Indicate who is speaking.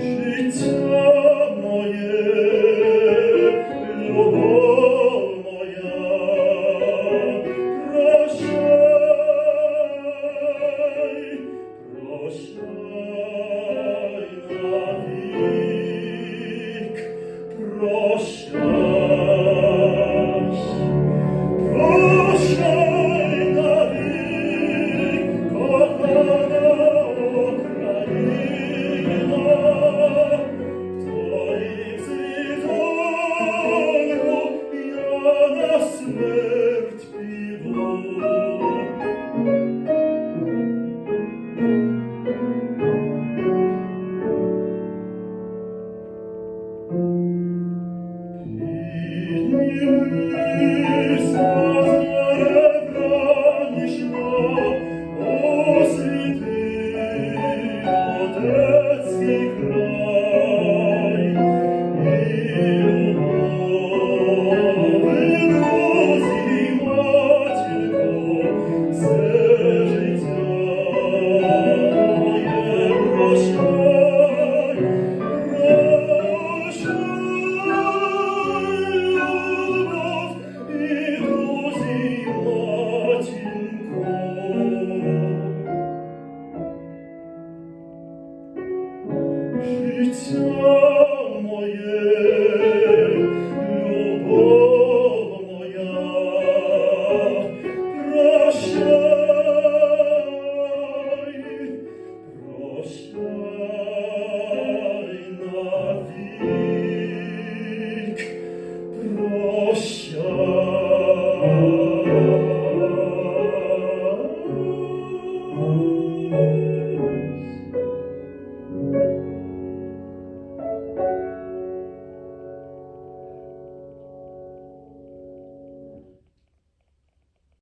Speaker 1: жить. На смерть піду.